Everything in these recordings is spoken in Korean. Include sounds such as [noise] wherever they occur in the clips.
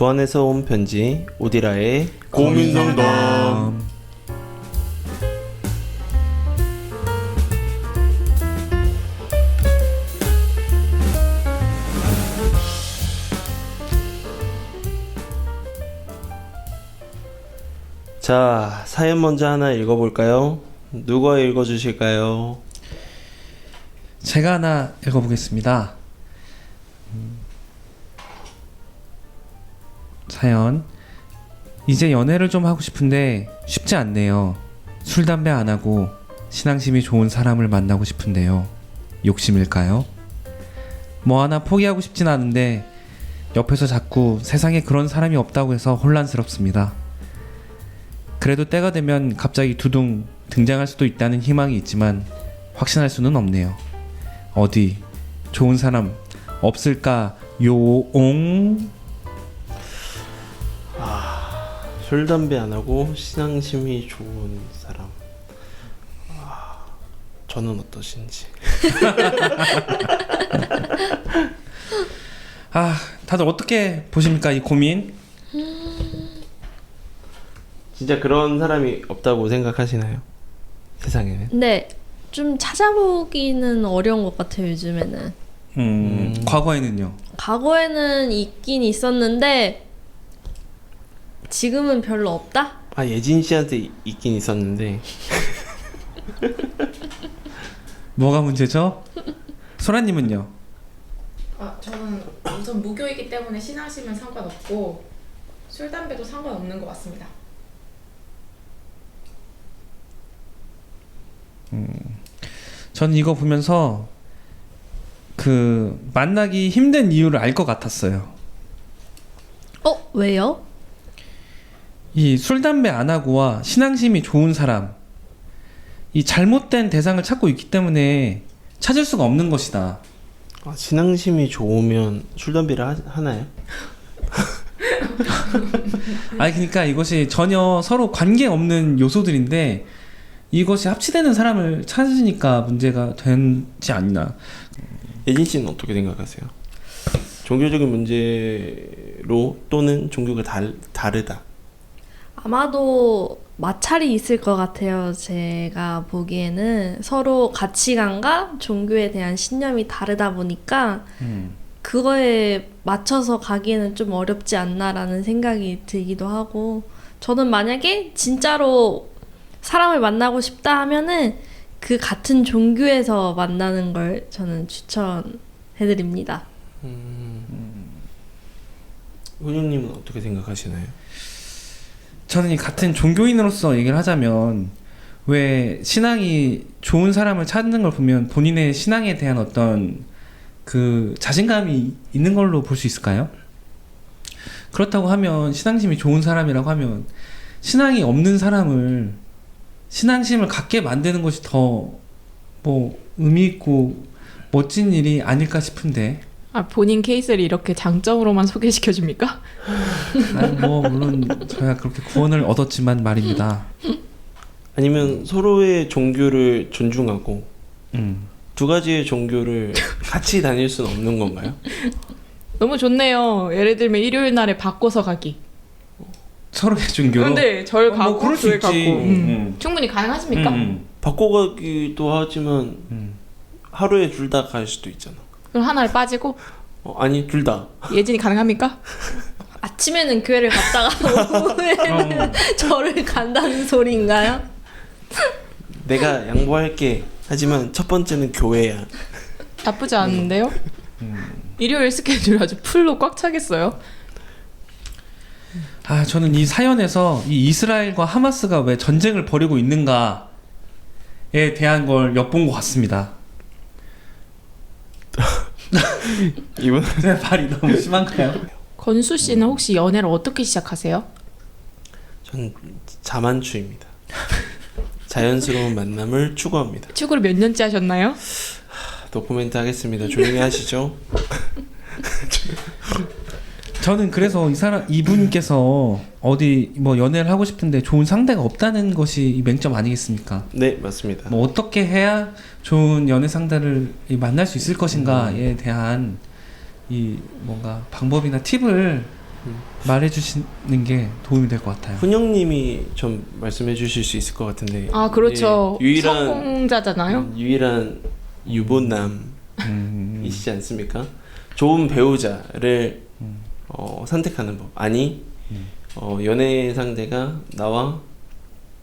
부안에서 온 편지 오디라의 고민 상담. 자 사연 먼저 하나 읽어볼까요? 누가 읽어주실까요? 제가 하나 읽어보겠습니다. 사연. 이제 연애를 좀 하고 싶은데 쉽지 않네요. 술, 담배 안 하고 신앙심이 좋은 사람을 만나고 싶은데요. 욕심일까요? 뭐 하나 포기하고 싶진 않은데 옆에서 자꾸 세상에 그런 사람이 없다고 해서 혼란스럽습니다. 그래도 때가 되면 갑자기 두둥 등장할 수도 있다는 희망이 있지만 확신할 수는 없네요. 어디 좋은 사람 없을까 요옹 술 담배 안 하고 신앙심이 좋은 사람. 아, 저는 어떠신지. [laughs] 아 다들 어떻게 보십니까 이 고민 진짜 그런 사람이 없다고 생각하시나요? 세상에는? 네, 좀 찾아보기는 어려운 것 같아요, 요즘에는. 음, 음. 과거에는요 과거에는 있긴 있었는데, 지금은 별로 없다? 아 예진 씨한테 이- 있긴 있었는데 뭐가 문제죠 소라님은요 아, 저는 우선 무교이기 때문에 신앙심은 상관없고 술 담배도 상관없는 것 같습니다. 전 이거 보면서 그 만나기 힘든 이유를 알 것 같았어요 어, 왜요? 이 술 담배 안 하고와 신앙심이 좋은 사람 이 잘못된 대상을 찾고 있기 때문에 찾을 수가 없는 것이다 아, 신앙심이 좋으면 술 담배를 하, 하나요? [laughs] 아니 그러니까 이것이 전혀 서로 관계 없는 요소들인데 이것이 합치되는 사람을 찾으니까 문제가 되지 않나. 예진 씨는 어떻게 생각하세요? 종교적인 문제로 또는 종교가 달, 다르다. 아마도 마찰이 있을 것 같아요. 제가 보기에는 서로 가치관과 종교에 대한 신념이 다르다 보니까 음. 그거에 맞춰서 가기에는 좀 어렵지 않나라는 생각이 들기도 하고 저는 만약에 진짜로 사람을 만나고 싶다 하면은 그 같은 종교에서 만나는 걸 저는 추천해드립니다. 훈영님은 어떻게 생각하시나요? 저는 이 같은 종교인으로서 얘기를 하자면 왜 신앙이 좋은 사람을 찾는 걸 보면 본인의 신앙에 대한 어떤 그 자신감이 있는 걸로 볼 수 있을까요? 그렇다고 하면 신앙심이 좋은 사람이라고 하면 신앙이 없는 사람을 신앙심을 갖게 만드는 것이 더 뭐 의미 있고 멋진 일이 아닐까 싶은데 아, 본인 케이스를 이렇게 장점으로만 소개시켜 줍니까? 아니 뭐 물론 저야 그렇게 구원을 얻었지만 말입니다. 아니면 서로의 종교를 존중하고 음. 두 가지의 종교를 같이 다닐 수는 없는 건가요? 너무 좋네요. 예를 들면 일요일 날에 바꿔서 가기. 서로의 종교로. 근데 절 어, 가고 뭐 그럴 수 교회 있지. 가고. 음. 음. 충분히 가능하십니까? 음, 바꿔가기도 하지만 음. 하루에 둘 다 갈 수도 있잖아. 그럼 하나를 빠지고 어, 아니 둘 다. 예진이 가능합니까? [laughs] 아침에는 교회를 갔다가 오후에는 [laughs] 어. 절을 간다는 소리인가요? 내가 양보할게. 하지만 첫 번째는 교회야. 나쁘지 않은데요? 음. 일요일 스케줄 아주 풀로 꽉 차겠어요. 아 저는 이 사연에서 이 이스라엘과 하마스가 왜 전쟁을 벌이고 있는가에 대한 걸 엿본 것 같습니다. [laughs] 이분 제 말이 너무 심한가요? 건수 씨는 혹시 연애를 어떻게 시작하세요? 전 자만추입니다. 자연스러운 만남을 추구합니다. 축구를 몇 년째 하셨나요? 도코멘트 하겠습니다. 조용히 하시죠. [laughs] 저는 그래서 이 사람 이분께서 어디 뭐 연애를 하고 싶은데 좋은 상대가 없다는 것이 이 맹점 아니겠습니까? 네, 맞습니다. 뭐 어떻게 해야 좋은 연애 상대를 이 만날 수 있을 것인가에 대한 이 뭔가 방법이나 팁을 말해주시는 게 도움이 될 것 같아요. 훈영님이 좀 말씀해 주실 수 있을 것 같은데. 아 그렇죠. 예, 유일한 성공자잖아요. 음, 유일한 유부남이시지 음, 않습니까? 좋은 배우자를 음. 어, 선택하는 법. 아니 음. 어, 연애 상대가 나와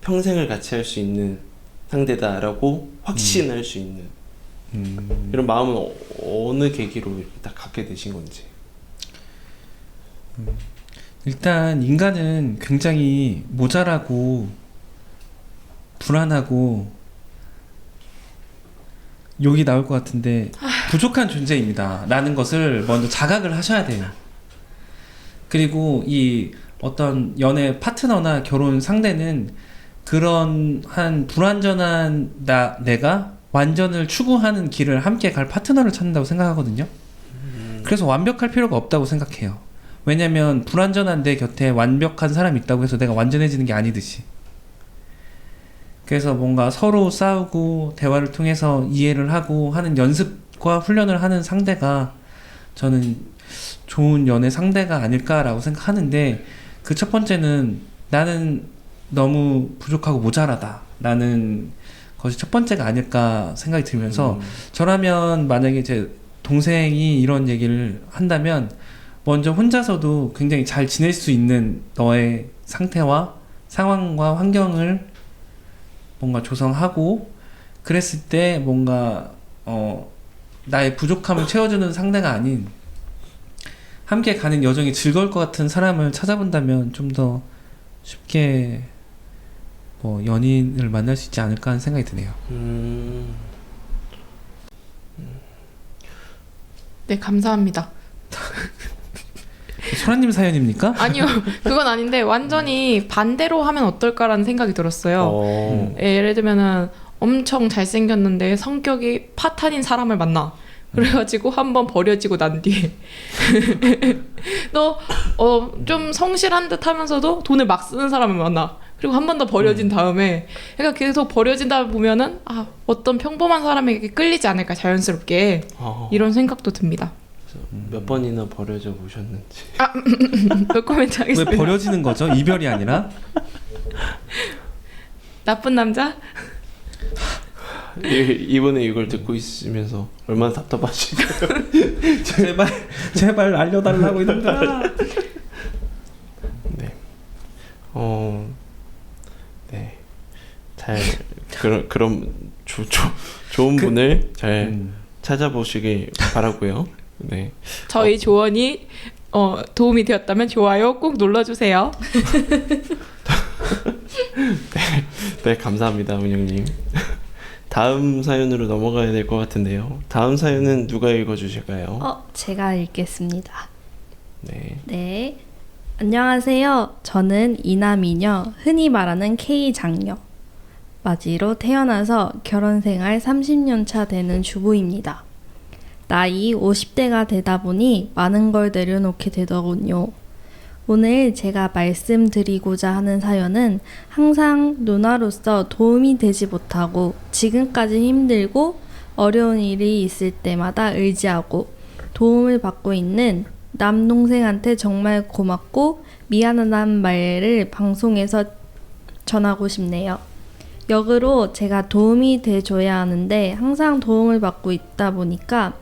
평생을 같이 할 수 있는 상대다라고 확신할 수 있는 음. 이런 마음은 어, 어느 계기로 이렇게 딱 갖게 되신 건지. 일단 인간은 굉장히 모자라고 불안하고 욕이 나올 것 같은데 부족한 존재입니다. 라는 것을 먼저 자각을 하셔야 돼요. 그리고 이 어떤 연애 파트너나 결혼 상대는 그런 한 불완전한 나 내가 완전을 추구하는 길을 함께 갈 파트너를 찾는다고 생각하거든요. 그래서 완벽할 필요가 없다고 생각해요. 왜냐면 불완전한 내 곁에 완벽한 사람이 있다고 해서 내가 완전해지는 게 아니듯이. 그래서 뭔가 서로 싸우고 대화를 통해서 이해를 하고 하는 연습과 훈련을 하는 상대가 저는 좋은 연애 상대가 아닐까라고 생각하는데 그 첫 번째는 나는 너무 부족하고 모자라다. 라는 것이 첫 번째가 아닐까 생각이 들면서 음. 저라면 만약에 제 동생이 이런 얘기를 한다면 먼저 혼자서도 굉장히 잘 지낼 수 있는 너의 상태와 상황과 환경을 뭔가 조성하고 그랬을 때 뭔가 어 나의 부족함을 채워주는 상대가 아닌 함께 가는 여정이 즐거울 것 같은 사람을 찾아본다면 좀 더 쉽게 뭐 연인을 만날 수 있지 않을까 하는 생각이 드네요. 음. 네 감사합니다. [laughs] 소라님 사연입니까? 아니요 [laughs] 그건 아닌데 완전히 반대로 하면 어떨까라는 생각이 들었어요. 어. 예, 예를 들면은 엄청 잘생겼는데 성격이 파탄인 사람을 만나. 그래가지고 한 번 버려지고 난 뒤에 [laughs] 너어좀 성실한 듯 하면서도 돈을 막 쓰는 사람을 만나. 그리고 한 번 더 버려진 다음에 그러니까 계속 버려진다 보면은 아 어떤 평범한 사람에게 끌리지 않을까 자연스럽게 어. 이런 생각도 듭니다. 몇 번이나 버려져 보셨는지. [laughs] 몇 코멘트 왜 하겠습니다. 버려지는 거죠? 이별이 아니라? [laughs] 나쁜 남자? [laughs] 이- 이번에 이걸 듣고 있으면서 얼마나 답답하실까요? 제발 제발 알려달라고 이런가? 네. 어. 네. 잘 그런 그런 조, 조, 좋은 그- 분을 잘 음. 찾아보시길 바라고요. 네. 저희 조언이 어, 도움이 되었다면 좋아요 꼭 눌러주세요. [laughs] 네, 감사합니다, 운영님. 다음 사연으로 넘어가야 될 것 같은데요. 다음 사연은 누가 읽어주실까요? 어, 제가 읽겠습니다. 네. 네. 안녕하세요. 저는 이남이녀, 흔히 말하는 K 장녀. 맞이로 태어나서 결혼 생활 30년 차 되는 주부입니다. 나이 50대가 되다 보니 많은 걸 내려놓게 되더군요. 오늘 제가 말씀드리고자 하는 사연은 항상 누나로서 도움이 되지 못하고 지금까지 힘들고 어려운 일이 있을 때마다 의지하고 도움을 받고 있는 남동생한테 정말 고맙고 미안하다는 말을 방송에서 전하고 싶네요. 역으로 제가 도움이 돼줘야 하는데 항상 도움을 받고 있다 보니까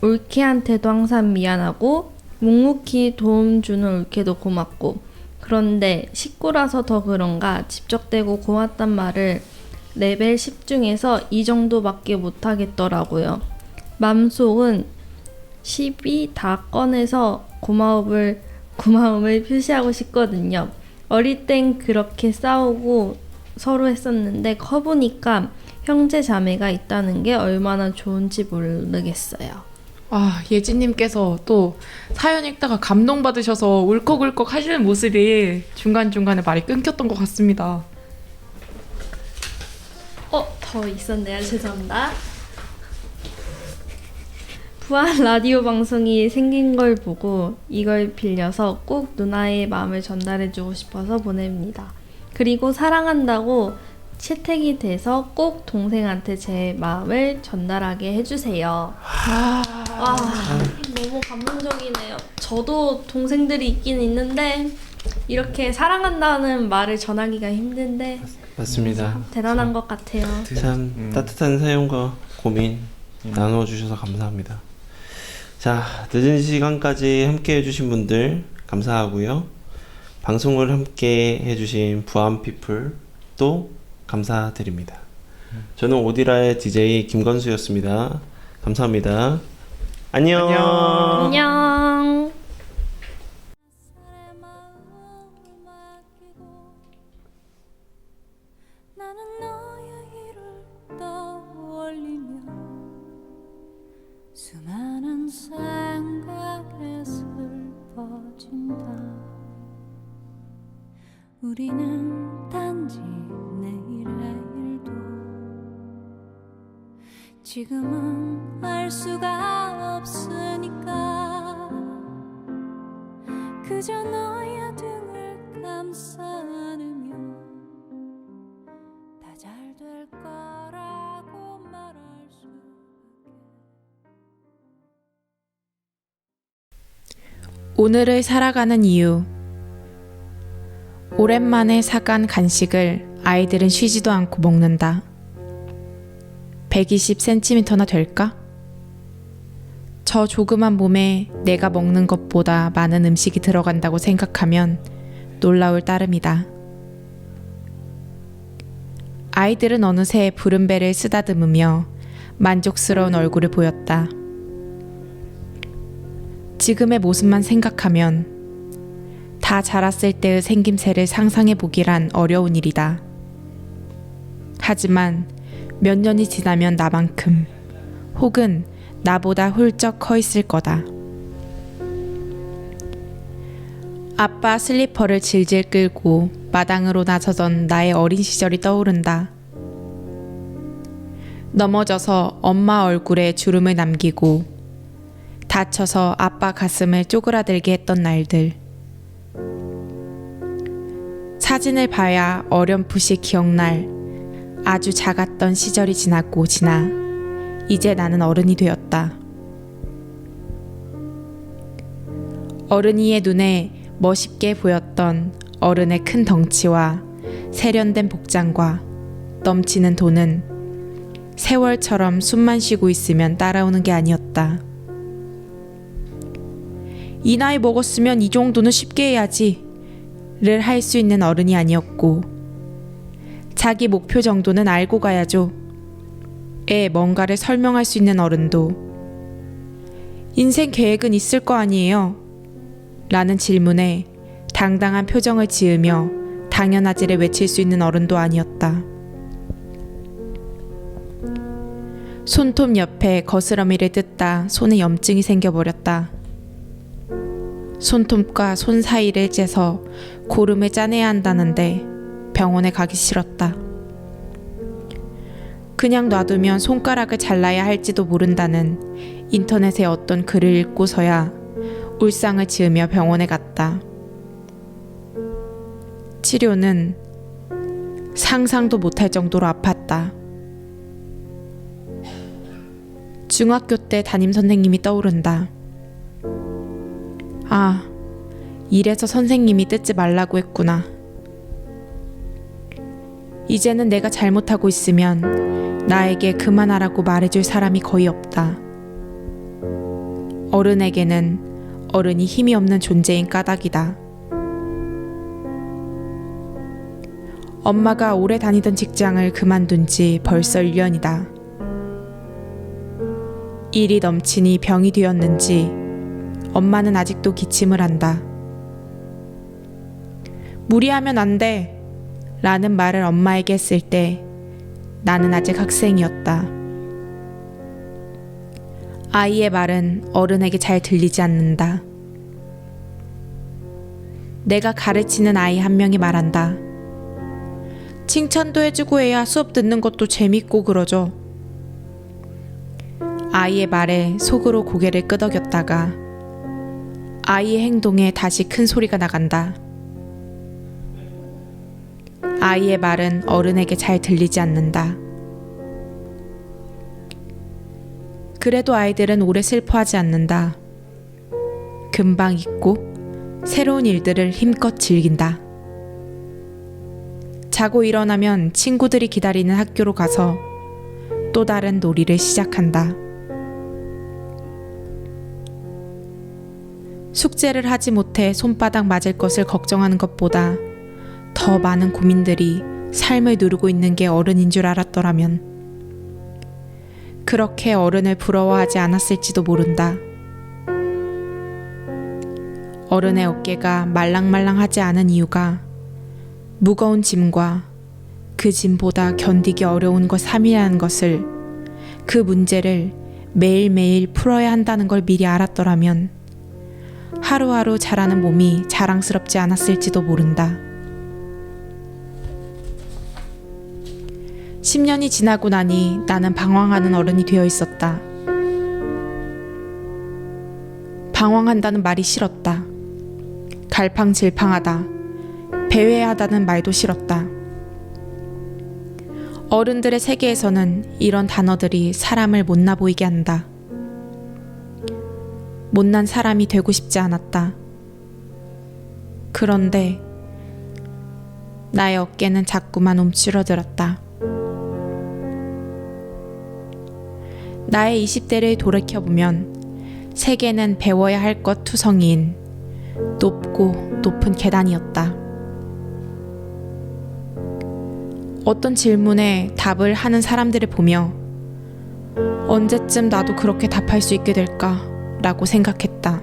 올케한테도 항상 미안하고 묵묵히 도움 주는 올케도 고맙고 그런데 식구라서 더 그런가 집적대고 고맙단 말을 레벨 10 중에서 이 정도밖에 못하겠더라고요. 맘속은 10이 다 꺼내서 고마움을 고마움을 표시하고 싶거든요. 어릴 땐 그렇게 싸우고 서로 했었는데 커보니까 형제 자매가 있다는 게 얼마나 좋은지 모르겠어요. 아 예진님께서 또 사연 읽다가 감동받으셔서 울컥울컥 하시는 모습이 중간중간에 말이 끊겼던 것 같습니다. 어, 더 있었네요. 죄송합니다. 부안 라디오 방송이 생긴 걸 보고 이걸 빌려서 꼭 누나의 마음을 전달해주고 싶어서 보냅니다. 그리고 사랑한다고 채택이 돼서 꼭 동생한테 제 마음을 전달하게 해주세요. 와, 너무 감동 저도 동생들이 있긴 있는데 이렇게 사랑한다는 말을 전하기가 힘든데 맞습니다. 대단한 것 같아요. 참 음. 따뜻한 사연과 고민 나누어 주셔서 감사합니다. 자, 늦은 시간까지 함께 해주신 분들 감사하고요. 방송을 함께 해주신 부암피플 또 감사드립니다. 저는 오디라의 DJ 김건수였습니다. 감사합니다. 안녕. 안녕. 지금은 알 수가 없으니까 그저 너의 등을 감싸 안으며 다잘 될 거라고 말할 수밖에 오늘을 살아가는 이유. 오랜만에 사간 간식을 아이들은 쉬지도 않고 먹는다. 120cm나 될까? 저 조그만 몸에 내가 먹는 것보다 많은 음식이 들어간다고 생각하면 놀라울 따름이다. 아이들은 어느새 부른 배를 쓰다듬으며 만족스러운 얼굴을 보였다. 지금의 모습만 생각하면 다 자랐을 때의 생김새를 상상해 보기란 어려운 일이다. 하지만 몇 년이 지나면 나만큼 혹은 나보다 훌쩍 커 있을 거다. 아빠 슬리퍼를 질질 끌고 마당으로 나서던 나의 어린 시절이 떠오른다. 넘어져서 엄마 얼굴에 주름을 남기고 다쳐서 아빠 가슴을 쪼그라들게 했던 날들. 사진을 봐야 어렴풋이 기억날 아주 작았던 시절이 지났고 지나 이제 나는 어른이 되었다. 어른이의 눈에 멋있게 보였던 어른의 큰 덩치와 세련된 복장과 넘치는 돈은 세월처럼 숨만 쉬고 있으면 따라오는 게 아니었다. 이 나이 먹었으면 이 정도는 쉽게 해야지. 를 할 수 있는 어른이 아니었고, 자기 목표 정도는 알고 가야죠. 에 뭔가를 설명할 수 있는 어른도, 인생 계획은 있을 거 아니에요. 라는 질문에 당당한 표정을 지으며 당연하지를 외칠 수 있는 어른도 아니었다. 손톱 옆에 거스러미를 뜯다 손에 염증이 생겨버렸다. 손톱과 손 사이를 째서 고름을 짜내야 한다는데 병원에 가기 싫었다. 그냥 놔두면 손가락을 잘라야 할지도 모른다는 인터넷의 어떤 글을 읽고서야 울상을 지으며 병원에 갔다. 치료는 상상도 못할 정도로 아팠다. 중학교 때 담임 선생님이 떠오른다. 아, 이래서 선생님이 뜯지 말라고 했구나. 이제는 내가 잘못하고 있으면 나에게 그만하라고 말해줄 사람이 거의 없다. 어른에게는 어른이 힘이 없는 존재인 까닭이다. 엄마가 오래 다니던 직장을 그만둔 지 벌써 1년이다. 일이 넘치니 병이 되었는지 엄마는 아직도 기침을 한다. 무리하면 안 돼. 라는 말을 엄마에게 했을 때 나는 아직 학생이었다. 아이의 말은 어른에게 잘 들리지 않는다. 내가 가르치는 아이 한 명이 말한다. 칭찬도 해주고 해야 수업 듣는 것도 재밌고 그러죠. 아이의 말에 속으로 고개를 끄덕였다가 아이의 행동에 다시 큰 소리가 나간다. 아이의 말은 어른에게 잘 들리지 않는다. 그래도 아이들은 오래 슬퍼하지 않는다. 금방 잊고 새로운 일들을 힘껏 즐긴다. 자고 일어나면 친구들이 기다리는 학교로 가서 또 다른 놀이를 시작한다. 숙제를 하지 못해 손바닥 맞을 것을 걱정하는 것보다 더 많은 고민들이 삶을 누르고 있는 게 어른인 줄 알았더라면 그렇게 어른을 부러워하지 않았을지도 모른다. 어른의 어깨가 말랑말랑하지 않은 이유가 무거운 짐과 그 짐보다 견디기 어려운 것 3이라는 것을 그 문제를 매일매일 풀어야 한다는 걸 미리 알았더라면 하루하루 자라는 몸이 자랑스럽지 않았을지도 모른다. 10년이 지나고 나니 나는 방황하는 어른이 되어 있었다. 방황한다는 말이 싫었다. 갈팡질팡하다. 배회하다는 말도 싫었다. 어른들의 세계에서는 이런 단어들이 사람을 못나 보이게 한다. 못난 사람이 되고 싶지 않았다. 그런데 나의 어깨는 자꾸만 움츠러들었다. 나의 20대를 돌이켜보면 세계는 배워야 할 것 투성이인 높고 높은 계단이었다. 어떤 질문에 답을 하는 사람들을 보며 언제쯤 나도 그렇게 답할 수 있게 될까? 라고 생각했다.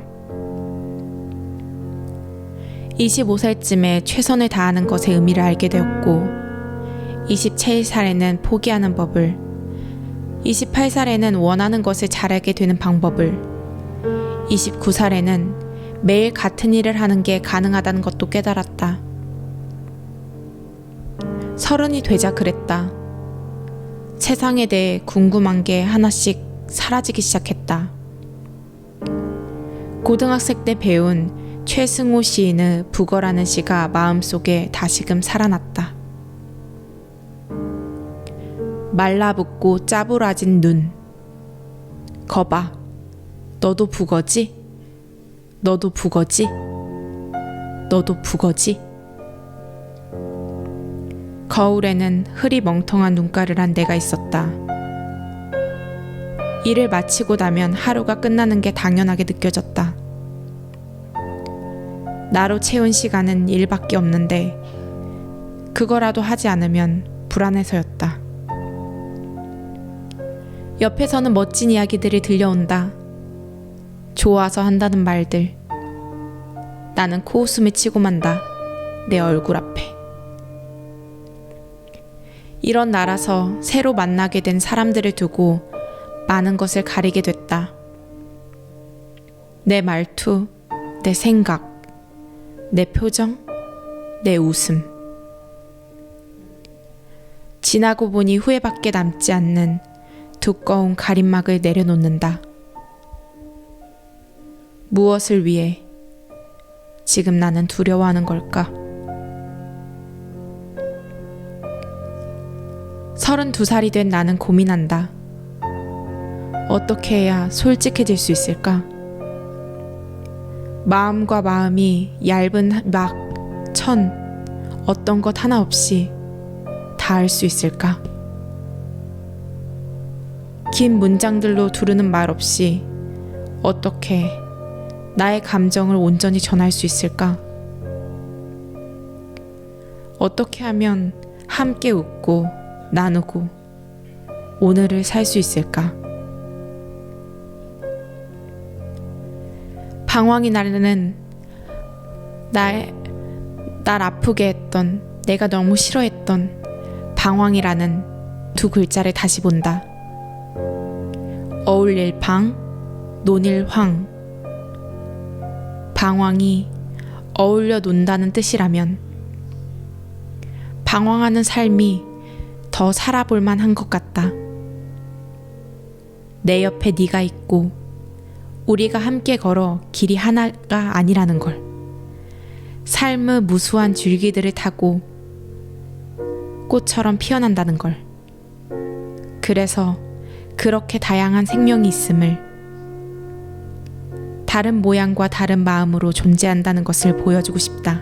25살쯤에 최선을 다하는 것의 의미를 알게 되었고, 27살에는 포기하는 법을, 28살에는 원하는 것을 잘하게 되는 방법을, 29살에는 매일 같은 일을 하는 게 가능하다는 것도 깨달았다. 서른이 되자 그랬다. 세상에 대해 궁금한 게 하나씩 사라지기 시작했다. 고등학생 때 배운 최승호 시인의 북어라는 시가 마음속에 다시금 살아났다. 말라붙고 짜부라진 눈. 거봐. 너도 북어지? 너도 북어지? 너도 북어지? 거울에는 흐리 멍텅한 눈가를 한 내가 있었다. 일을 마치고 나면 하루가 끝나는 게 당연하게 느껴졌다. 나로 채운 시간은 일밖에 없는데 그거라도 하지 않으면 불안해서였다. 옆에서는 멋진 이야기들이 들려온다. 좋아서 한다는 말들. 나는 코웃음을 치고 만다. 내 얼굴 앞에. 이런 나라서 새로 만나게 된 사람들을 두고 많은 것을 가리게 됐다. 내 말투, 내 생각, 내 표정, 내 웃음. 지나고 보니 후회밖에 남지 않는 두꺼운 가림막을 내려놓는다. 무엇을 위해 지금 나는 두려워하는 걸까? 32살이 된 나는 고민한다. 어떻게 해야 솔직해질 수 있을까? 마음과 마음이 얇은 막, 천, 어떤 것 하나 없이 닿을 수 있을까? 긴 문장들로 두르는 말 없이 어떻게 나의 감정을 온전히 전할 수 있을까? 어떻게 하면 함께 웃고 나누고 오늘을 살 수 있을까? 방황이 나는 날, 날 아프게 했던 내가 너무 싫어했던 방황이라는 두 글자를 다시 본다. 어울릴 방, 논일 황. 방황이 어울려 논다는 뜻이라면 방황하는 삶이 더 살아볼 만한 것 같다. 내 옆에 네가 있고 우리가 함께 걸어 길이 하나가 아니라는 걸. 삶의 무수한 줄기들을 타고 꽃처럼 피어난다는 걸. 그래서 그렇게 다양한 생명이 있음을 다른 모양과 다른 마음으로 존재한다는 것을 보여주고 싶다.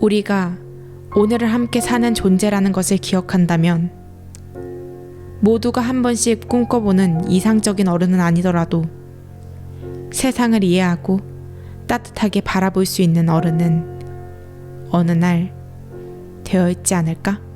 우리가 오늘을 함께 사는 존재라는 것을 기억한다면 모두가 한 번씩 꿈꿔보는 이상적인 어른은 아니더라도 세상을 이해하고 따뜻하게 바라볼 수 있는 어른은 어느 날 되어 있지 않을까?